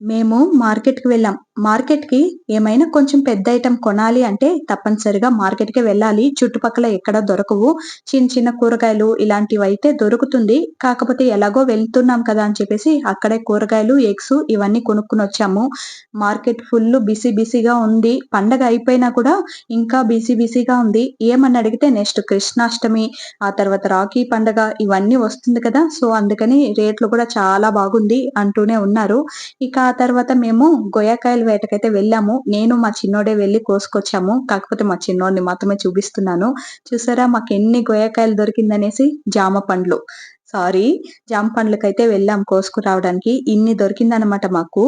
మేము మార్కెట్‌కి వెళ్ళాం. మార్కెట్‌కి ఏమైనా కొంచెం పెద్ద ఐటెం కొనాలి అంటే తప్పనిసరిగా మార్కెట్కి వెళ్ళాలి. చుట్టుపక్కల ఎక్కడ దొరకవు. చిన్న చిన్న కూరగాయలు ఇలాంటివి అయితే దొరుకుతుంది. కాకపోతే ఎలాగో వెళ్తున్నాం కదా అని చెప్పేసి అక్కడే కూరగాయలు, ఎగ్స్ ఇవన్నీ కొనుక్కుని వచ్చాము మార్కెట్ ఫుల్ బిజీ బిజీగా ఉంది. పండగ అయిపోయినా కూడా ఇంకా బిజీ బిజీగా ఉంది. ఏమని అడిగితే నెక్స్ట్ కృష్ణాష్టమి, ఆ తర్వాత రాఖీ పండగ ఇవన్నీ వస్తుంది కదా! సో, అందుకని రేట్లు కూడా చాలా బాగుంది అంటూనే ఉన్నారు. ఇక ఆ తర్వాత మేము గోయాకాయలు వేటకైతే వెళ్ళాము. నేను మా చిన్నోడే వెళ్ళి కోసుకొచ్చాము. కాకపోతే మా చిన్నోడిని మాత్రమే చూపిస్తున్నాను. చూసారా మాకెన్ని గొయ్యకాయలు దొరికిందనేసి జామ పండ్లు. సారీ జామ పండ్లకైతే వెళ్ళాం కోసుకురావడానికి. ఇన్ని దొరికిందనమాట మాకు.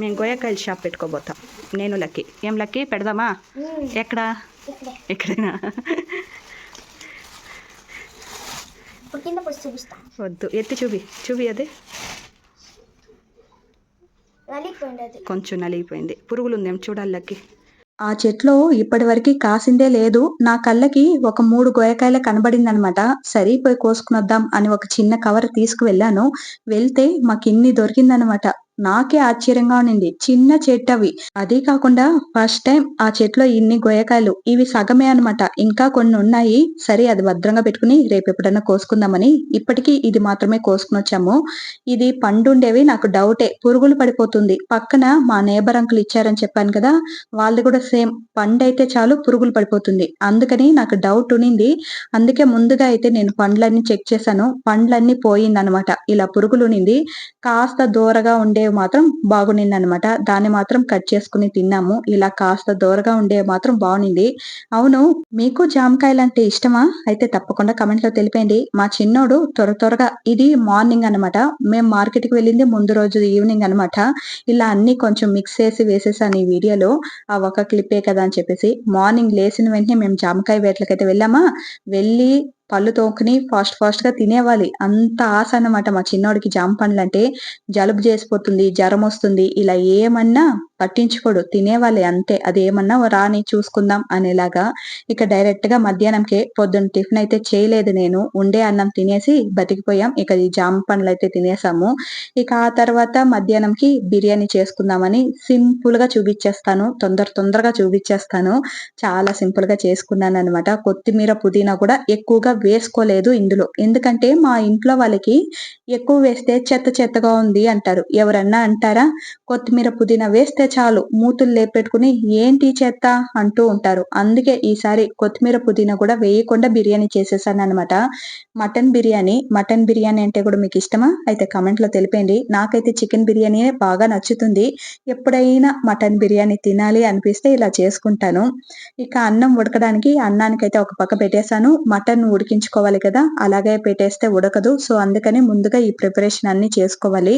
మేము గొయ్యకాయల షాప్ పెట్టుకోబోతాం. నేను లక్కీ. ఏం లక్కీ పెడదామా? ఎక్కడ? ఇక్కడే ఎక్కడైనా కింద పోసి చూపిస్తా. వద్దు. ఎత్తి చూపి. చూపి అది. నలిగిపోయింది అది. కొంచెం నలిగిపోయింది. పురుగులు ఉందేం చూడాలి లక్కి ఆ చెట్లో ఇప్పటివరకు కాసిందే లేదు. నా కళ్ళకి ఒక మూడు గోయకాయలు కనబడిందనమాట. సరే పోయి కోసుకునొద్దాం అని ఒక చిన్న కవర్ తీసుకువెళ్ళాను. వెళ్తే మాకు ఇన్ని దొరికిందనమాట. నాకే ఆశ్చర్యంగా ఉండింది. చిన్న చెట్టు అవి అదే కాకుండా ఫస్ట్ టైం ఆ చెట్లో ఇన్ని గొయ్యకాయలు ఇవి సగమే అన్నమాట ఇంకా కొన్ని ఉన్నాయి. సరే అది భద్రంగా పెట్టుకుని రేపు ఎప్పుడన్నా కోసుకుందామని ఇప్పటికీ ఇది మాత్రమే కోసుకుని వచ్చాము. ఇది పండుండేవి నాకు డౌటే. పురుగులు పడిపోతుంది. పక్కన మా నేబర్ అంకుల్ ఇచ్చారని చెప్పాను కదా వాళ్ళది కూడా సేమ్. పండు అయితే చాలు పురుగులు పడిపోతుంది. అందుకని నాకు డౌట్ ఉనింది. అందుకే ముందుగా అయితే నేను పండ్లన్నీ చెక్ చేశాను. పండ్లన్నీ పోయిందనమాట. ఇలా పురుగులు ఉనింది. కాస్త దూరగా ఉండే ఉండేవి మాత్రం బాగునింది అనమాట దాన్ని మాత్రం కట్ చేసుకుని తిన్నాము. ఇలా కాస్త దూరగా ఉండేవి మాత్రం బాగునింది. అవును మీకు జామకాయలు అంటే ఇష్టమా? అయితే తప్పకుండా కమెంట్లో తెలిపేయండి. మా చిన్నోడు త్వర త్వరగా ఇది మార్నింగ్ అనమాట మేము మార్కెట్కి వెళ్ళింది ముందు రోజు ఈవినింగ్ అనమాట ఇలా అన్ని కొంచెం మిక్స్ చేసి వేసేసాను ఈ వీడియోలో. ఆ ఒక క్లిప్పే కదా అని చెప్పేసి. మార్నింగ్ లేచిన వెంటనే మేము జామకాయ వేట్లకైతే వెళ్ళామా? వెళ్ళి పళ్ళు తోకుని ఫాస్ట్ ఫాస్ట్గా తినేవాలి. అంత ఆశ అన్నమాట మా చిన్నోడికి. జామ పండ్లు అంటే జలుబు చేసిపోతుంది జ్వరం వస్తుంది. ఇలా ఏమన్నా పట్టించుకోడు. తినేవాళ్ళే అంతే. అది ఏమన్నా రాని చూసుకుందాం అనేలాగా ఇక డైరెక్ట్గా మధ్యాహ్నంకే పొద్దున్న టిఫిన్ అయితే చేయలేదు నేను. ఉండే అన్నం తినేసి బతికిపోయాం. ఇక ఈ జామ పండ్లు అయితే తినేసాము. ఇక ఆ తర్వాత మధ్యాహ్నంకి బిర్యానీ చేసుకుందామని సింపుల్గా చూపించేస్తాను. తొందర తొందరగా చూపించేస్తాను. చాలా సింపుల్గా చేసుకున్నాను అనమాట కొత్తిమీర పుదీనా కూడా ఎక్కువగా వేసుకోలేదు ఇందులో. ఎందుకంటే మా ఇంట్లో వాళ్ళకి ఎక్కువ వేస్తే చెత్త చెత్తగా ఉంది అంటారు. ఎవరన్నా అంటారా? కొత్తిమీర పుదీనా వేస్తే చాలు మూతులు లేపెట్టుకుని ఏంటి చెత్త అంటూ ఉంటారు. అందుకే ఈసారి కొత్తిమీర పుదీనా కూడా వేయకుండా బిర్యానీ చేసేసాను అనమాట మటన్ బిర్యానీ మటన్ బిర్యానీ అంటే కూడా మీకు ఇష్టమా? అయితే కమెంట్లో తెలిపండి నాకైతే చికెన్ బిర్యానీ బాగా నచ్చుతుంది. ఎప్పుడైనా మటన్ బిర్యానీ తినాలి అనిపిస్తే ఇలా చేసుకుంటాను. ఇక అన్నం ఉడకడానికి అన్నానికి అయితే ఒక పక్క పెట్టేశాను. మటన్ ఉడికి ఉడికించుకోవాలి కదా? అలాగే పెట్టేస్తే ఉడకదు. సో అందుకని ముందుగా ఈ ప్రిపరేషన్ అన్ని చేసుకోవాలి.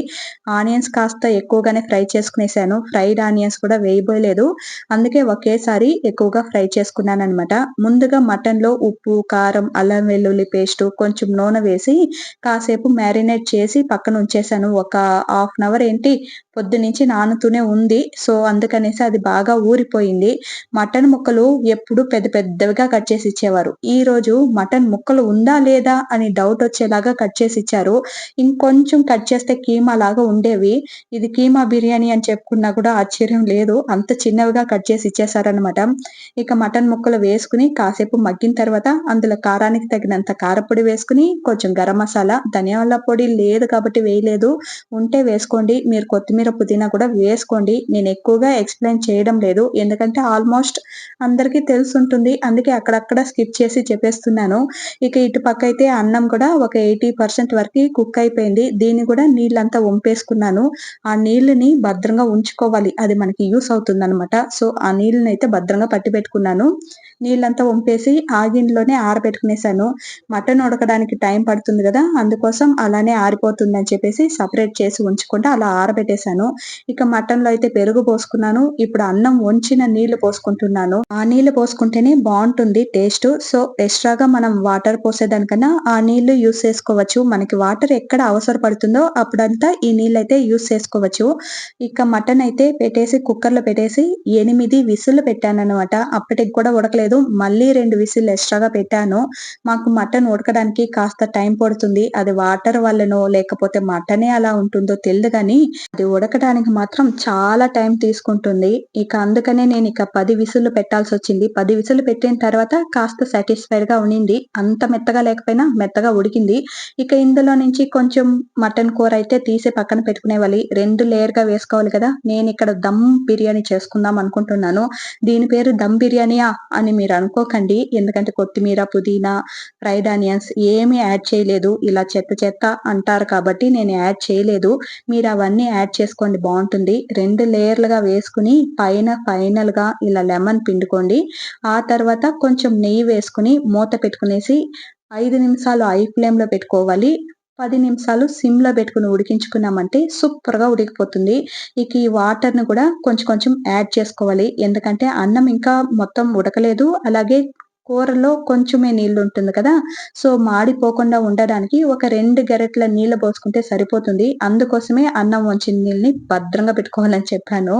ఆనియన్స్ కాస్త ఎక్కువగానే ఫ్రై చేసుకునేసాను. ఫ్రైడ్ ఆనియన్స్ కూడా వేయబోయలేదు. అందుకే ఒకేసారి ఎక్కువగా ఫ్రై చేసుకున్నాను అనమాట ముందుగా మటన్లో ఉప్పు కారం అల్లం వెల్లుల్లి పేస్ట్ కొంచెం నూనె వేసి కాసేపు మ్యారినేట్ చేసి పక్కన ఉంచేసాను. ఒక హాఫ్ అన్ అవర్ ఏంటి? పొద్దు నుంచి నానుతూనే ఉంది. సో అందుకనేసి అది బాగా ఊరిపోయింది. మటన్ ముక్కలు ఎప్పుడు పెద్ద పెద్దవిగా కట్ చేసి ఇచ్చేవారు. ఈ రోజు మటన్ ముక్కలు ఉందా లేదా అని డౌట్ వచ్చేలాగా కట్ చేసి ఇచ్చారు. ఇంకొంచెం కట్ చేస్తే కీమా లాగా ఉండేవి. ఇది కీమా బిర్యానీ అని చెప్పుకున్నా కూడా ఆశ్చర్యం లేదు. అంత చిన్నవిగా కట్ చేసి ఇచ్చేసారనమాట ఇక మటన్ ముక్కలు వేసుకుని కాసేపు మగ్గిన తర్వాత అందులో కారానికి తగినంత కారపొడి వేసుకుని కొంచెం గరం మసాలా ధనియాల పొడి లేదు కాబట్టి వేయలేదు. ఉంటే వేసుకోండి. మీరు కొత్తిమీర పుదీనా కూడా వేసుకోండి. నేను ఎక్కువగా ఎక్స్ప్లెయిన్ చేయడం లేదు. ఎందుకంటే ఆల్మోస్ట్ అందరికీ తెలుసుంటుంది. అందుకే అక్కడక్కడ స్కిప్ చేసి చెప్పేస్తున్నాను. ఇక ఇటు పక్క అయితే అన్నం కూడా ఒక ఎయిటీ పర్సెంట్ వరకు కుక్ అయిపోయింది. దీన్ని కూడా నీళ్ళంతా వంపేసుకున్నాను. ఆ నీళ్ళని భద్రంగా ఉంచుకోవాలి. అది మనకి యూస్ అవుతుంది అనమాట సో ఆ నీళ్ళని అయితే భద్రంగా పట్టి పెట్టుకున్నాను. నీళ్ళంతా వంపేసి ఆగిన్లోనే ఆరబెట్టుకునేసాను. మటన్ ఉడకడానికి టైం పడుతుంది కదా. అందుకోసం అలానే ఆరిపోతుంది అని చెప్పేసి సపరేట్ చేసి ఉంచకుండా అలా ఆరబెట్టేశాను. పెట్టేశాను ఇక మటన్లో అయితే పెరుగు పోసుకున్నాను. ఇప్పుడు అన్నం వంచిన నీళ్ళు పోసుకుంటున్నాను. ఆ నీళ్ళు పోసుకుంటేనే బాగుంటుంది టేస్ట్. సో ఎక్స్ట్రాగా మనం వాటర్ పోసేదానికన్నా ఆ నీళ్ళు యూస్ చేసుకోవచ్చు. మనకి వాటర్ ఎక్కడ అవసరపడుతుందో అప్పుడంతా ఈ నీళ్ళు అయితే యూస్ చేసుకోవచ్చు. ఇక మటన్ అయితే పెట్టేసి కుక్కర్లో పెట్టేసి ఎనిమిది విసులు పెట్టాను అనమాట అప్పటికి కూడా ఉడకలేదు. మళ్ళీ రెండు విసులు ఎక్స్ట్రాగా పెట్టాను. మాకు మటన్ ఉడకడానికి కాస్త టైం పడుతుంది. అది వాటర్ వల్లనో లేకపోతే మటనే అలా ఉంటుందో తెలియదు కానీ అది ఉడకడానికి మాత్రం చాలా టైం తీసుకుంటుంది. ఇక అందుకనే నేను ఇక పది విసులు పెట్టాల్సి వచ్చింది. పది విసులు పెట్టిన తర్వాత కాస్త సాటిస్ఫైడ్గా ఉండింది. అంత మెత్తగా లేకపోయినా మెత్తగా ఉడికింది. ఇక ఇందులో నుంచి కొంచెం మటన్ కూర అయితే తీసి పక్కన పెట్టుకునేవాలి రెండు లేయర్గా వేసుకోవాలి కదా. నేను ఇక్కడ దమ్ బిర్యానీ చేసుకుందాం అనుకుంటున్నాను. దీని పేరు దమ్ బిర్యానీయా అని మీరు అనుకోకండి. ఎందుకంటే కొత్తిమీర పుదీనా ఫ్రైడ్ ఆనియన్స్ ఏమీ యాడ్ చేయలేదు. ఇలా చెత్త చెత్త అంటారు కాబట్టి నేను యాడ్ చేయలేదు. మీరు అవన్నీ యాడ్ వేసుకోండి బాగుంటుంది. రెండు లేయర్లుగా వేసుకుని పైన ఫైనల్గా ఇలా లెమన్ పిండుకోండి. ఆ తర్వాత కొంచెం నెయ్యి వేసుకుని మూత పెట్టుకునేసి ఐదు నిమిషాలు ఐ ఫ్లేమ్లో పెట్టుకోవాలి. పది నిమిషాలు సిమ్లో పెట్టుకుని ఉడికించుకున్నామంటే సూపర్గా ఉడికిపోతుంది. ఇక ఈ వాటర్ని కూడా కొంచెం కొంచెం యాడ్ చేసుకోవాలి. ఎందుకంటే అన్నం ఇంకా మొత్తం ఉడకలేదు. అలాగే కూరలో కొంచెమే నీళ్ళు ఉంటుంది కదా సో మాడిపోకుండా ఉండడానికి ఒక రెండు గరెట్ల నీళ్ళు పోసుకుంటే సరిపోతుంది. అందుకోసమే అన్నం వంచిన నీళ్ళని భద్రంగా పెట్టుకోవాలని చెప్పాను.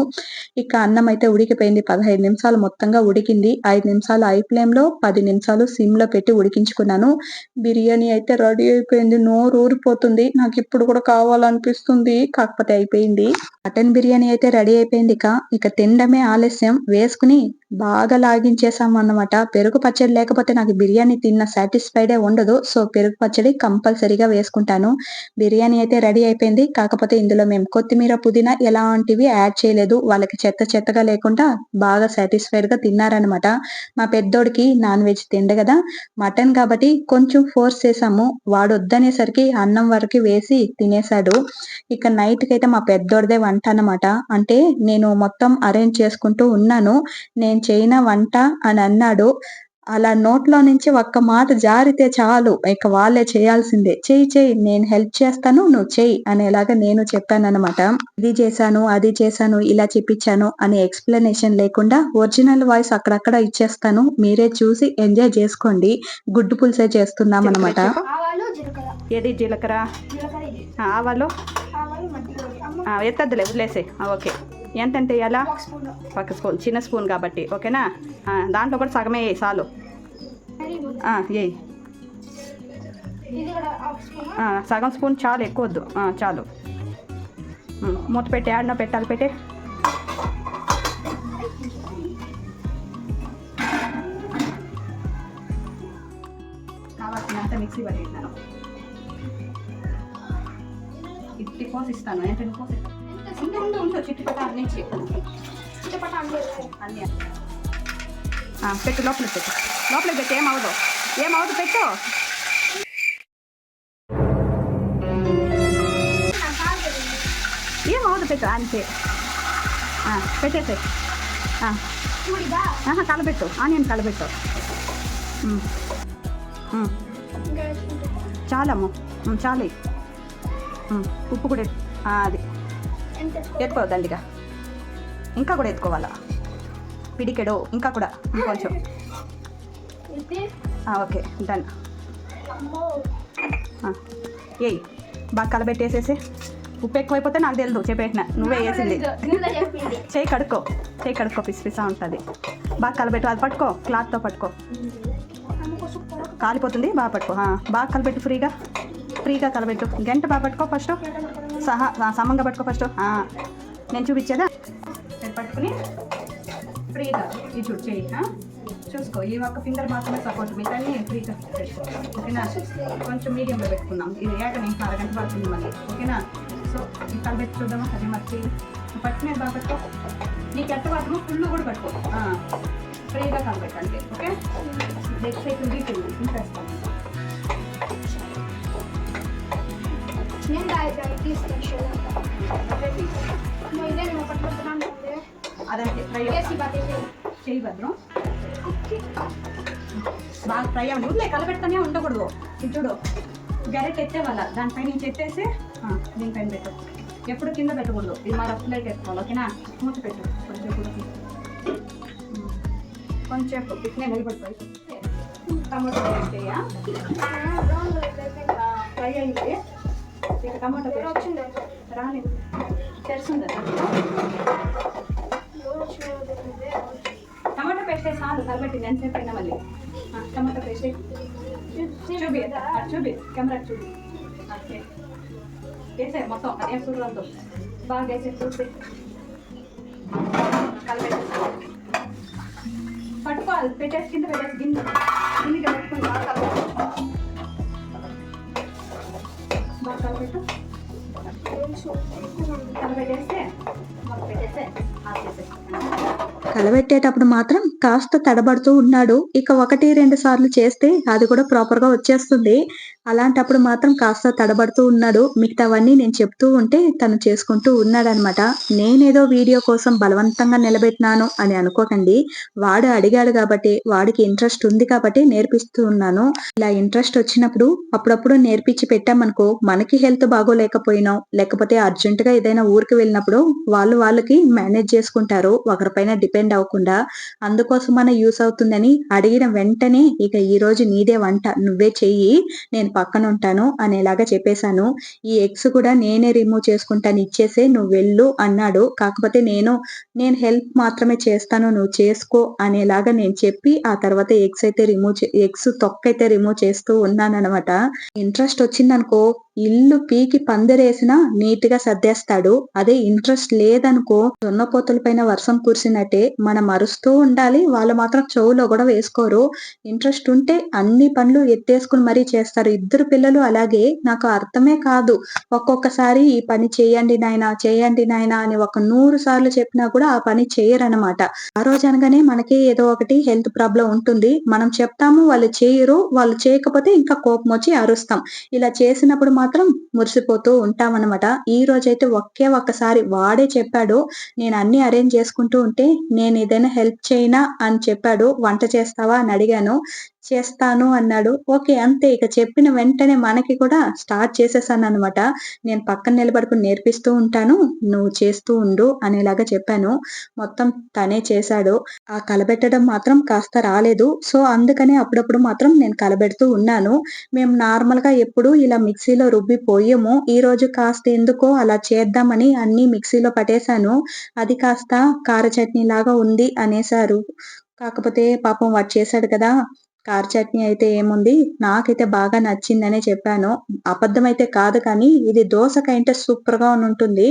ఇక అన్నం అయితే ఉడికిపోయింది పదహైదు నిమిషాలు మొత్తంగా ఉడికింది. ఐదు నిమిషాలు ఐ ఫ్లేమ్లో పది నిమిషాలు సిమ్లో పెట్టి ఉడికించుకున్నాను. బిర్యానీ అయితే రెడీ అయిపోయింది నోరు ఊరిపోతుంది. నాకు ఇప్పుడు కూడా కావాలనిపిస్తుంది కాకపోతే అయిపోయింది. మటన్ బిర్యానీ అయితే రెడీ అయిపోయింది ఇక. ఇక తినడమే ఆలస్యం. వేసుకుని బాగా లాగించేసాం అన్నమాట పెరుగు పచ్చడి లేకపోతే నాకు బిర్యానీ తిన్న సాటిస్ఫైడే ఉండదు. సో పెరుగు పచ్చడి కంపల్సరీగా వేసుకుంటాను. బిర్యానీ అయితే రెడీ అయిపోయింది. కాకపోతే ఇందులో మేము కొత్తిమీర పుదీనా ఎలాంటివి యాడ్ చేయలేదు. వాళ్ళకి చెత్త చెత్తగా లేకుండా బాగా సాటిస్ఫైడ్గా తిన్నారనమాట మా పెద్దోడికి నాన్ వెజ్ తిండు కదా. మటన్ కాబట్టి కొంచెం ఫోర్స్ చేసాము వాడు వద్దనేసరికి అన్నం వరకు వేసి తినేశాడు. ఇక నైట్కి అయితే మా పెద్దోడిదే వంట అన్నమాట. అంటే నేను మొత్తం అరేంజ్ చేసుకుంటూ ఉన్నాను. నేను చేయన వంట అని అన్నాడు. అలా నోట్లో నుంచి ఒక్క మాట జారితే చాలు ఇక వాళ్ళే చేయాల్సిందే. చెయ్యి చెయ్యి నేను హెల్ప్ చేస్తాను నువ్వు చెయ్యి అనేలాగా నేను చెప్పాను అనమాట ఇది చేశాను అది చేశాను ఇలా చెప్పించాను అనే ఎక్స్ప్లెనేషన్ లేకుండా ఒరిజినల్ వాయిస్ అక్కడక్కడ ఇచ్చేస్తాను. మీరే చూసి ఎంజాయ్ చేసుకోండి. గుడ్డు పులుసే చేస్తున్నాం అనమాట ఏది జీలకర్ర? ఆవాలు? ఆవాలు మధ్యలో అమ్మ ఆ, ఎత్తద్దులే వదిలేసే ఓకే. ఎంత అంటే ఎలా? ఒక స్పూన్. చిన్న స్పూన్ కాబట్టి ఓకేనా? దాంట్లో కూడా సగమే వేయి చాలు. వేయి సగం స్పూన్ చాలు ఎక్కువ వద్దు. ఆ, చాలు. మూత పెట్టి ఆడనో పెట్టాలి పెట్టే. కావాల్సినంత మిక్సీ పట్టిస్తాను ఇట్టి పోసిస్తాను ఎంత ఉండు ఉండు ఉండు చిట్టి పట్ట నుంచి చిట్టపట పెట్టు లోపల పెట్టు. లోపల పెట్టు ఏమవదు ఏమవదు పెట్టు. ఏమవదు పెట్టు అంతే. ఆ, పెట్టేసే ఆ, చూడిదా ఆహా, కలబెట్టు. ఆనియన్ కలబెట్టు. ఉమ్. ఉమ్, చాలు. ఉమ్, ఉప్పు కూడా అది. ఎంత ఎత్తుకో దండిగా ఇంకా కూడా ఎత్తుకోవాలా? పిడికెడు ఇంకా కూడా ఇంకొంచెం. Okay done. ఏయ్ బాగా కలబెట్టేసేసి. ఉప్పు ఎక్కువైపోతే నాకు తెలియదు చెప్పేసిన. నువ్వే వేసింది. చేయి కడుక్కో చేయి కడుక్కో పిసి పిసా ఉంటుంది. బాగా కలబెట్టు అది పట్టుకో క్లాత్తో పట్టుకో. కాలిపోతుంది బాగా పట్టుకో. బాగా కలబెట్టు ఫ్రీగా. ఫ్రీగా కలబెట్టు. గంట బాగా పట్టుకో ఫస్ట్. సహా సమంగా పట్టుకో ఫస్ట్. నేను చూపించేదా? పట్టుకుని ఫ్రీగా ఇది చూడు చేయి చూసుకో. ఈ ఒక్క ఫింగర్ మాత్రమే సపోర్ట్ మిగతా ఫ్రీగా పెట్టుకో. ఓకేనా? కొంచెం మీడియంలో పెట్టుకుందాం. ఇది ఏక నేను అరగంట పడుతుంది మళ్ళీ. ఓకేనా? సో ఈ కలబెట్టి చూద్దామా అదే మర్చి పట్టుకునేది బాగా పెట్టుకో. నీకు ఎట్ట మాత్రమో ఫుల్ కూడా పట్టుకో. ఫ్రీగా కలబెట్టండి ఓకే? లెగ్ సైకిల్ ఇంకా ఇంకేస్తాను నేను చూడండి నువ్వు ఇదే నేను ఒకటి పెడుతున్నాను ఫ్రై బట్టేసి చేయి భద్రం. బాగా ఫ్రై అవ్వండి. ఊళ్ళే కలబెడతానే ఉండకూడదు. చూడు గరెట్ ఎత్తే వాళ్ళ దానిపై నుంచి ఎత్తేసి దీనిపైన పెట్టు. ఎప్పుడు కింద పెట్టకూడదు. ఇది మా రఫ్ లైట్ వేసుకోవాలి ఓకేనా? మూత పెట్టు. కొంచెం. కొంచెం ఇట్నే నిలబడిపోయి టమాటో ఫ్రై అయింది. ఇక టమాటో వచ్చింది రాలేదు. తెరుస్తుంది టమాటో పేస్ట్ చాలు కలబెట్టింది ఎంతసేపు అయినా మళ్ళీ. Tomato paste. చూపి చూపి కెమెరా చూపి. ఓకే. వేసే మొత్తం అదే చూడద్దు బాగా వేసే చూసి కలిపేసి పట్టుకోవాలి పెట్టేసి కింద పెట్టేసి గిన్నె. గిన్నెకి పెట్టుకుని బాగా కలపెట్టు. కలబెట్టేటప్పుడు మాత్రం కాస్త తడబడుతూ ఉన్నాడు. ఇక ఒకటి రెండు సార్లు చేస్తే అది కూడా ప్రాపర్గా వచ్చేస్తుంది. అలాంటప్పుడు మాత్రం కాస్త తడబడుతూ ఉన్నాడు. మిగతావన్నీ నేను చెప్తూ ఉంటే తను చేసుకుంటూ ఉన్నాడనమాట నేనేదో వీడియో కోసం బలవంతంగా నిలబెట్టినాను అని అనుకోకండి. వాడు అడిగాడు కాబట్టి వాడికి ఇంట్రెస్ట్ ఉంది కాబట్టి నేర్పిస్తూ ఉన్నాను. ఇలా ఇంట్రెస్ట్ వచ్చినప్పుడు అప్పుడప్పుడు నేర్పించి పెట్టామనుకో మనకి హెల్త్ బాగోలేకపోయినా. లేకపోతే అర్జెంట్గా ఏదైనా ఊరికి వెళ్ళినప్పుడు వాళ్ళు వాళ్ళకి మేనేజ్ చేసుకుంటారు. ఒకరిపైన డిపెండ్ అవ్వకుండా అందుకోసం మన యూస్ అవుతుందని అడిగిన వెంటనే ఇక ఈ రోజు నీదే వంట. నువ్వే చెయ్యి. నేను పక్కన ఉంటాను అనేలాగా చెప్పేశాను. ఈ ఎగ్స్ కూడా నేనే రిమూవ్ చేసుకుంటాను ఇచ్చేసే నువ్వు వెళ్ళు అన్నాడు. కాకపోతే నేను నేను హెల్ప్ మాత్రమే చేస్తాను నువ్వు చేసుకో అనేలాగా నేను చెప్పి ఆ తర్వాత ఎగ్స్ అయితే రిమూవ్ ఎగ్స్ తొక్క అయితే రిమూవ్ చేస్తూ ఉన్నాను అనమాట ఇంట్రెస్ట్ వచ్చిందనుకో ఇల్లు పీకి పందిరేసినా నీట్గా సర్దేస్తాడు. అదే ఇంట్రెస్ట్ లేదనుకో దున్నపోతుల పైన వర్షం కురిసినట్టే మనం అరుస్తూ ఉండాలి. వాళ్ళు మాత్రం చెవులో కూడా వేసుకోరు. ఇంట్రెస్ట్ ఉంటే అన్ని పనులు ఎత్తేసుకుని మరీ చేస్తారు. ఇద్దరు పిల్లలు అలాగే నాకు అర్థమే కాదు. ఒక్కొక్కసారి ఈ పని చేయండి నాయనా చేయండి నాయనా అని ఒక నూరు సార్లు చెప్పినా కూడా ఆ పని చేయరనమాట ఆ రోజు అనగానే మనకి ఏదో ఒకటి హెల్త్ ప్రాబ్లం ఉంటుంది. మనం చెప్తాము వాళ్ళు చేయరు. వాళ్ళు చేయకపోతే ఇంకా కోపం వచ్చి అరుస్తాం. ఇలా చేసినప్పుడు మాత్రం మురిసిపోతూ ఉంటామన్నమాట. ఈ రోజైతే ఒకే ఒక్కసారి వాడే చెప్పాడు. నేను అన్ని అరేంజ్ చేసుకుంటూ ఉంటే నేను ఏదైనా హెల్ప్ చేయనా అని చెప్పాడు. వంట చేస్తావా అని అడిగాను. చేస్తాను అన్నాడు. ఓకే అంతే. ఇక చెప్పిన వెంటనే మనకి కూడా స్టార్ట్ చేసేసాను అనమాట నేను పక్కన నిలబడుకుని నేర్పిస్తూ ఉంటాను. నువ్వు చేస్తూ ఉండు అనేలాగా చెప్పాను. మొత్తం తనే చేశాడు. ఆ కలబెట్టడం మాత్రం కాస్త రాలేదు. సో అందుకనే అప్పుడప్పుడు మాత్రం నేను కలబెడుతూ ఉన్నాను. మేము నార్మల్గా ఎప్పుడు ఇలా మిక్సీలో రుబ్బి పోయేము. ఈ రోజు కాస్త ఎందుకో అలా చేద్దామని అన్ని మిక్సీలో పట్టేశాను. అది కాస్త కార చట్నీ లాగా ఉంది అనేసారు కాకపోతే పాపం వాడు చేశాడు కదా. కార చట్నీ అయితే ఏముంది? నాకైతే బాగా నచ్చిందనే చెప్పాను. అబద్ధం అయితే కాదు కానీ ఇది దోసకైతే సూపర్గా ఉంటుంది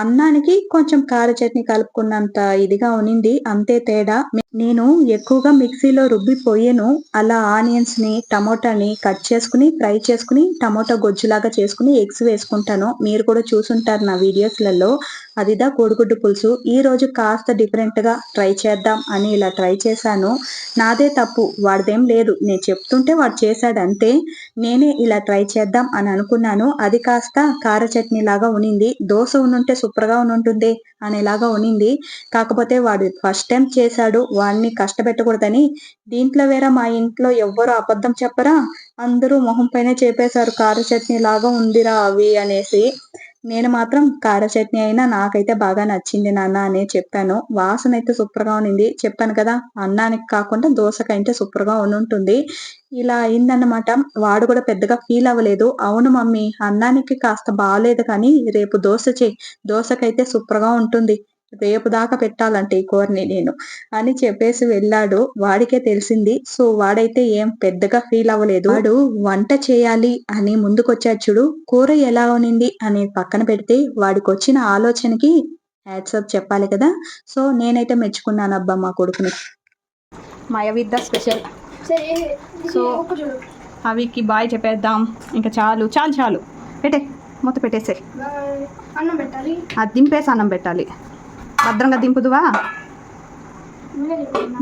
అన్నానికి కొంచెం కార చట్నీ కలుపుకున్నంత ఇదిగా ఉనింది. అంతే తేడా. నేను ఎక్కువగా మిక్సీలో రుబ్బి పోయాను అలా ఆనియన్స్ని టమోటాని కట్ చేసుకుని ఫ్రై చేసుకుని టమోటా గొజ్జులాగా చేసుకుని ఎగ్స్ వేసుకుంటాను. మీరు కూడా చూసుంటారు నా వీడియోస్లలో. అదిదా కోడిగుడ్డు పులుసు. ఈ రోజు కాస్త డిఫరెంట్గా ట్రై చేద్దాం అని ఇలా ట్రై చేశాను. నాదే తప్పు వాడిదేం లేదు. నేను చెప్తుంటే వాడు చేశాడు అంతే నేనే ఇలా ట్రై చేద్దాం అని అనుకున్నాను. అది కాస్త కార చట్నీ లాగా ఉనింది. దోశ ఉనుంటే సూపర్గా ఉంటుంది అనేలాగా ఉనింది. కాకపోతే వాడు ఫస్ట్ టైం చేశాడు. వాడిని కష్టపెట్టకూడదని దీంట్లో వేరే మా ఇంట్లో ఎవ్వరు అబద్ధం చెప్పరా? అందరూ మొహం పైన చెప్పేశారు. కార చట్నీ లాగా ఉందిరా అవి అనేసి. నేను మాత్రం కార చట్నీ అయినా నాకైతే బాగా నచ్చింది నాన్న అని చెప్పాను. వాసన అయితే సూపర్గా ఉన్నింది. చెప్పాను కదా అన్నానికి కాకుండా దోశకైతే సూపర్గా ఉంటుంది ఇలా అయిందన్నమాట. వాడు కూడా పెద్దగా ఫీల్ అవ్వలేదు. అవును మమ్మీ అన్నానికి కాస్త బాగాలేదు కానీ రేపు దోశ చేయి. దోశకైతే సూపర్గా ఉంటుంది. రేపు దాకా పెట్టాలంటే ఈ కూరని నేను అని చెప్పేసి వెళ్ళాడు. వాడికే తెలిసింది. సో వాడైతే ఏం పెద్దగా ఫీల్ అవ్వలేదు. వాడు వంట చేయాలి అని ముందుకొచ్చాడు చూడు. కూర ఎలా ఉనింది అని పక్కన పెడితే వాడికి వచ్చిన ఆలోచనకి హ్యాట్సప్ చెప్పాలి కదా. సో నేనైతే మెచ్చుకున్నాను అబ్బా మా కొడుకుని. మయ విత్ ద స్పెషల్ సరే సో- అవికి బాయ్ చెప్పేద్దాం. ఇంకా చాలు చాలు చాలు. పెట్టే మొత్తం పెట్టేసే అన్నం పెట్టాలి. అది దింపేసి అన్నం పెట్టాలి. భద్రంగా దింపుదువా?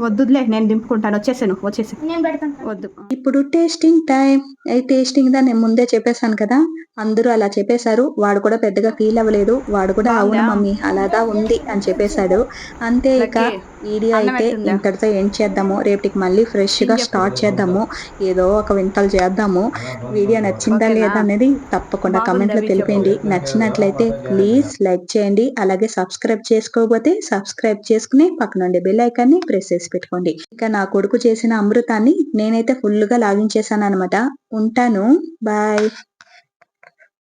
వద్దులే నేను దింపుకుంటాను. వచ్చేసాను వచ్చేసి నేను పెడతాను. వద్దు. ఇప్పుడు టేస్టింగ్ టైం ఈ టేస్టింగ్ దా నేను ముందే చెప్పేశాను కదా? అందరూ అలా చెప్పేశారు. వాడు కూడా పెద్దగా ఫీల్ అవ్వలేదు. వాడు కూడా అవును? మమ్మీ అలాగా ఉంది అని చెప్పేశాడు. అంతే ఇక వీడియో అయితే? ఇంతటితో ఎండ్ చేద్దాము? రేపటికి మళ్ళీ ఫ్రెష్గా. స్టార్ట్ చేద్దాము. ఏదో ఒక వింతలు చేద్దాము. వీడియో నచ్చిందా? లేదా అనేది తప్పకుండా కమెంట్లో? తెలిపండి నచ్చినట్లయితే ప్లీజ్ లైక్ చేయండి. అలాగే సబ్స్క్రైబ్ చేసుకోకపోతే సబ్స్క్రైబ్ చేసుకుని పక్కన ఉండే బెల్ ఐకాన్ ని ప్రెస్ చేసి పెట్టుకోండి. ఇక నా కొడుకు చేసిన అమృతాన్ని నేనైతే ఫుల్గా లాగించేశాను అనమాట ఉంటాను. బాయ్